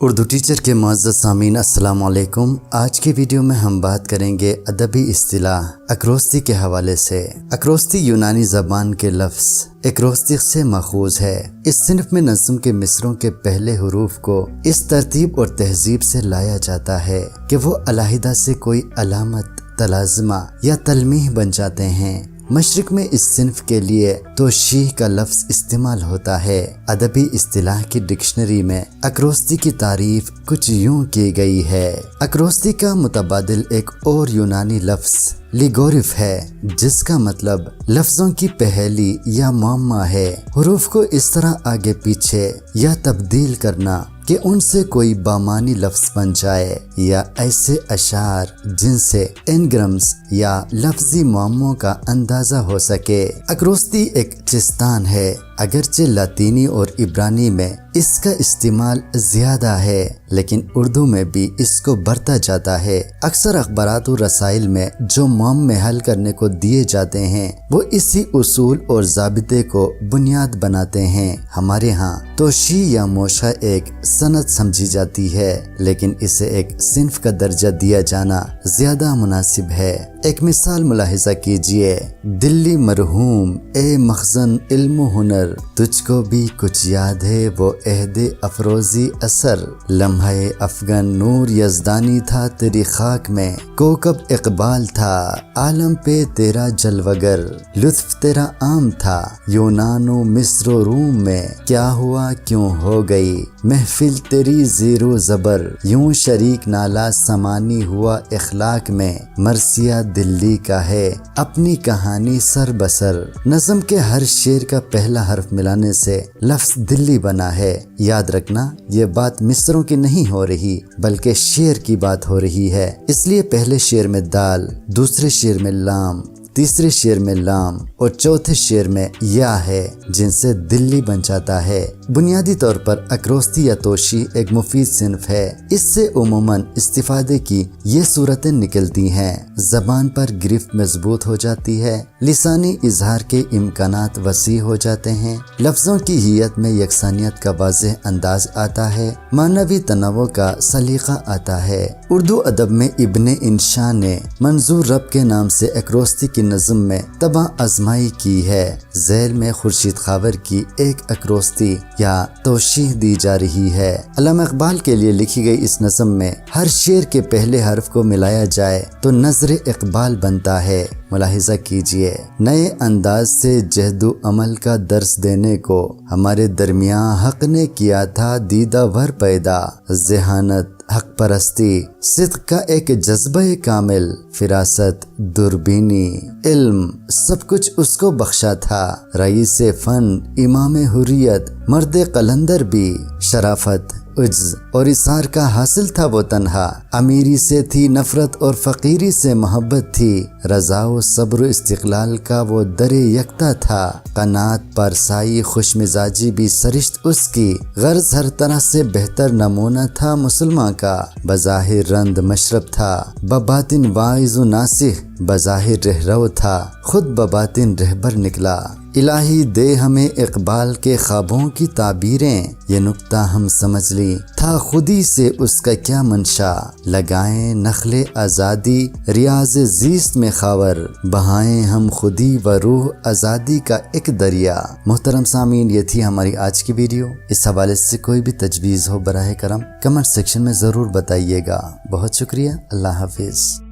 Urdu teacher के मुआज़ सामीन, अस्सलाम वालेकुम आज की वीडियो में हम बात करेंगे अदबी इस्तिलाह, अक्रोस्ती के हवाले से। अक्रोस्ती यूनानी ज़बान के लफ्ज़ एकरोस्ती से मखूज है। इस सिनफ में नज़म के मिसरों के पहले हरूफ को इस तरतीब और तहजीब से लाया जाता है कि वो अलाहिदा से कोई अलामत, तलाजमा या तलमीह बन जाते हैं। मशरक में इस सिंफ के लिए तो शीह का लफ्ज इस्तेमाल होता है। अदबी असलाह की डिक्शनरी में अक्रोस्ती की तारीफ़ कुछ यूँ की गई है। अक्रोस्ती का मुतबादिल एक और यूनानी लफ्ज लिगोरिफ है, जिसका मतलब लफ्जों की पहली या मामा है। हरूफ को इस तरह आगे पीछे या तब्दील करना कि उनसे कोई बामानी लफ्ज बन जाए या ऐसे अशार जिनसे एनग्रम्स या लफ्जी मामों का अंदाज़ा हो सके। अक्रोस्ती एक चिस्तान है अगरचे लातीनी और इब्रानी में इसका इस्तेमाल ज़्यादा है, लेकिन उर्दू में भी इसको बरता जाता है। अक्सर अखबार रसाइल में जो माम में हल करने को दिए जाते हैं, वो इसी उसूल और जबते को बुनियाद बनाते हैं। हमारे यहाँ तो शी या मोशा एक सनत समझी जाती है, लेकिन इसे एक सिंफ का दर्जा दिया जाना ज़्यादा मुनासिब है। एक मिसाल मुलाहिजा कीजिए। दिल्ली मरहूम, ए मखजन इल्म हुनर। तुझको भी कुछ याद है, वो अहद अफरोजी असर। लम्हा अफगन नूर यजदानी था तेरी खाक में। कोकब इकबाल था, आलम पे तेरा जलवगर। लुत्फ तेरा आम था, यूनानो, मिस्र, रूम में। क्या हुआ, क्यों हो गई? महफिल तेरी ज़ीरो जबर। यूँ शरीक नाला समानी हुआ इखलाक में। मरसिया दिल्ली का है। अपनी कहानी सर बसर नज्म के हर शेर का पहला हर्फ मिलाने से लफ्ज दिल्ली बना है। याद रखना, ये बात मिस्रों की नहीं हो रही, बल्कि शेर की बात हो रही है। इसलिए पहले शेर में दाल, दूसरे शेर में लाम, तीसरे शेर में लाम और चौथे शेर में या है, जिनसे दिल्ली बन जाता है। बुनियादी तौर पर अक्रोस्ती या तोशी एक मुफीद सिनफ है। इससे उमूमन इस्तीफादे की ये सूरतें निकलती हैं। जबान पर गिरफ्त मज़बूत हो जाती है। लिसानी इजहार के इम्कान वसी हो जाते हैं। लफ्जों की हीयत में यकसानियत का वाज अंदाज आता है। मानवी तनावों का सलीका आता है। उर्दू अदब में इब्न इंशा ने मंजूर रब के नाम से अक्रोस्ती की नज़म में तबाह आजमाई की है। जैल में खुर्शीद खावर की एक अक्रोस्ती या तोशीह दी जा रही है। अलामा इकबाल के लिए लिखी गई इस नज़म में, हर शेर के पहले हर्फ को मिलाया जाए तो नज़र इकबाल बनता है। मुलाहिजा कीजिए। नए अंदाज से जहदो अमल का दर्स देने को हमारे दरमिया हक ने किया था दीदा भर पैदा। जहानत हक परस्ती सिद्ध का एक जज्बा कामिल, फिरासत, दूरबीनी, इल्म, सब कुछ उसको बख्शा था। रईस फन, इमाम हुरियत, मर्द कलंदर भी, शराफत उज्ज और इसार का हासिल था वो तनहा। अमीरी से थी नफरत और फकीरी से मोहब्बत थी। रजा सब्र इस्तलाल का वो दर यकता था। कनात, परसाई खुश मिजाजी भी सरिश्त उसकी। गर्ज हर तरह से बेहतर नमूना था मुसलमान का। बज़ाहिर रंद मशरब था। बबातिन वाइज नासिह। बज़ाहिर रहरो था। खुद बबातिन रहबर निकला। इलाही दे हमें इकबाल के ख्वाबों की ताबीरें, ये नुक्ता हम समझ ली। था खुदी से उसका क्या मंशा? लगाएँ नखले आज़ादी, रियाज जीस्त में खावर। बहाएँ हम खुदी व रूह आज़ादी का एक दरिया। मोहतरम सामीन, ये थी हमारी आज की वीडियो। इस हवाले से कोई भी तजवीज़ हो, बरह करम, कमेंट सेक्शन में ज़रूर बताइएगा। बहुत शुक्रिया। अल्लाह हाफिज़।